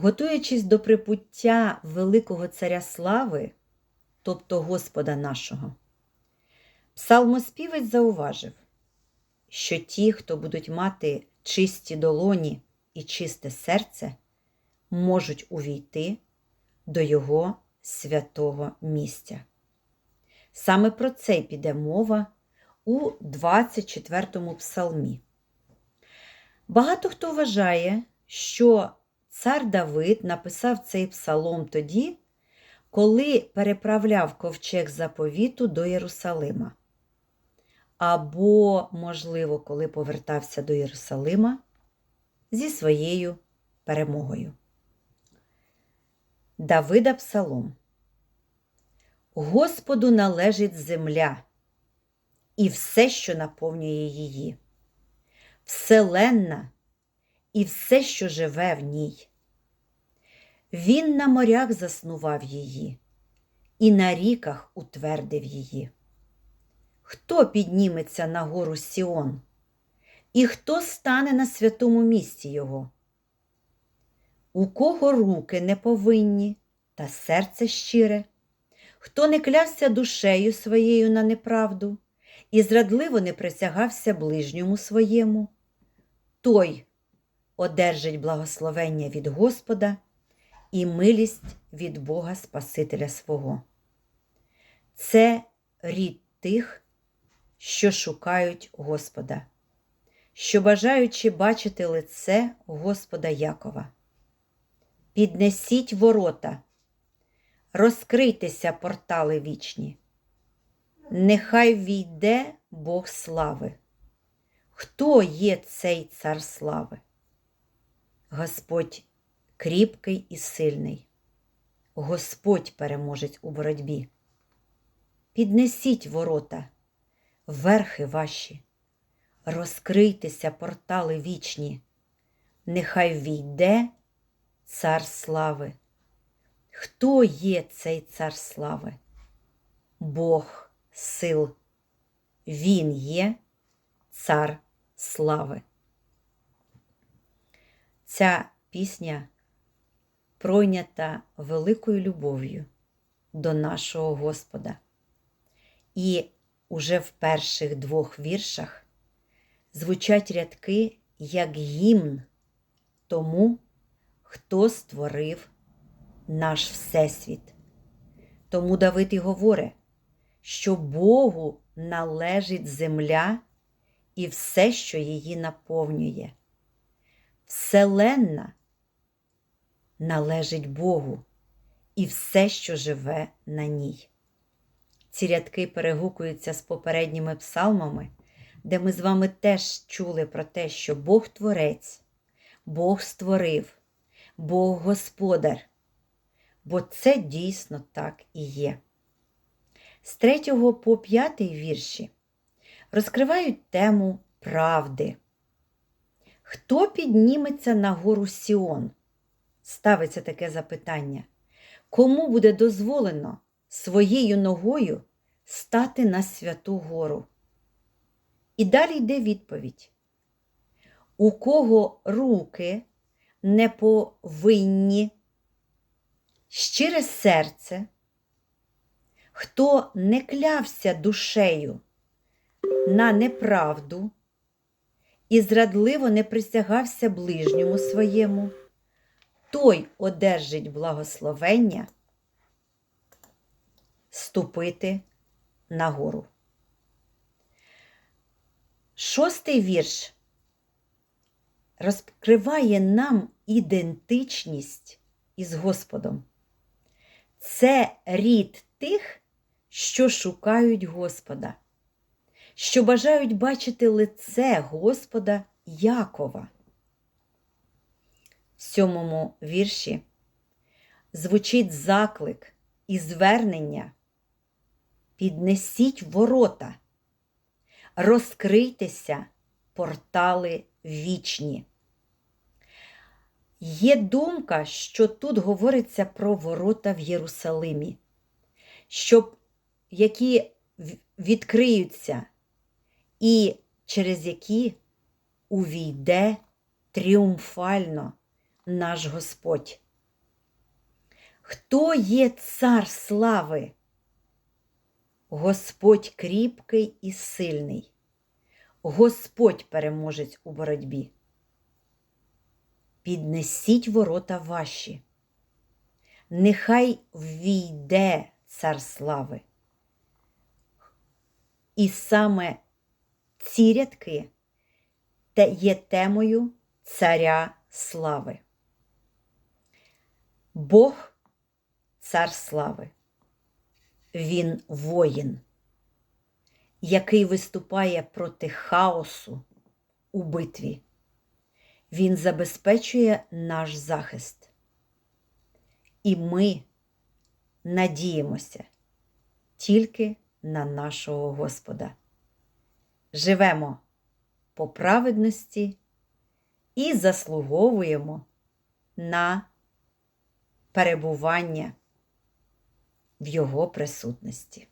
Готуючись до припуття великого царя слави, тобто Господа нашого, псалмоспівець зауважив, що ті, хто будуть мати чисті долоні і чисте серце, можуть увійти до Його святого місця. Саме про це й піде мова у 24-му псалмі. Багато хто вважає, що цар Давид написав цей псалом тоді, коли переправляв ковчег заповіту до Єрусалима. Або, можливо, коли повертався до Єрусалима зі своєю перемогою. Давида Псалом. Господу належить земля і все, що наповнює її, вселенна і все, що живе в ній. Він на морях заснував її, і на ріках утвердив її. Хто підніметься на гору Сіон, і хто стане на святому місці його? У кого руки не повинні та серце щире, хто не клявся душею своєю на неправду і зрадливо не присягався ближньому своєму, той одержить благословення від Господа і милість від Бога Спасителя свого. Це рід тих, що шукають Господа, що бажаючи бачити лице Господа Якова. Піднесіть ворота, розкрийтеся портали вічні. Нехай війде Бог слави. Хто є цей цар слави? Господь кріпкий і сильний, Господь переможець у боротьбі. Піднесіть ворота, верхи ваші, розкрийтеся портали вічні, нехай війде цар слави. Хто є цей цар слави? Бог сил. Він є цар слави. Ця пісня пройнята великою любов'ю до нашого Господа. І уже в перших двох віршах звучать рядки як гімн тому, хто створив наш Всесвіт. Тому Давид і говорить, що Богу належить земля і все, що її наповнює. Вселенна належить Богу і все, що живе на ній. Ці рядки перегукуються з попередніми псалмами, де ми з вами теж чули про те, що Бог Творець, Бог створив, Бог Господар. Бо це дійсно так і є. З 3 по 5 вірші розкривають тему правди. Хто підніметься на гору Сіон? Ставиться таке запитання. Кому буде дозволено своєю ногою стати на святу гору? І далі йде відповідь. У кого руки не повинні, щире серце, хто не клявся душею на неправду і зрадливо не присягався ближньому своєму, той одержить благословення ступити на гору. Шостий вірш розкриває нам ідентичність із Господом. Це рід тих, що шукають Господа що бажають бачити лице Господа Якова. Сьомому вірші звучить заклик і звернення. Піднесіть ворота, розкрийтеся портали вічні. Є думка, що тут говориться про ворота в Єрусалимі, щоб які відкриються і через які увійде тріумфально наш Господь Хто є цар слави? Господь кріпкий і сильний, Господь переможець у боротьбі. Піднесіть ворота ваші, нехай ввійде цар слави. І саме ці рядки є темою царя слави. Бог цар слави. Він воїн, який виступає проти хаосу у битві. Він забезпечує наш захист. І ми надіємося тільки на нашого Господа. Живемо по праведності і заслуговуємо на перебування в Його присутності.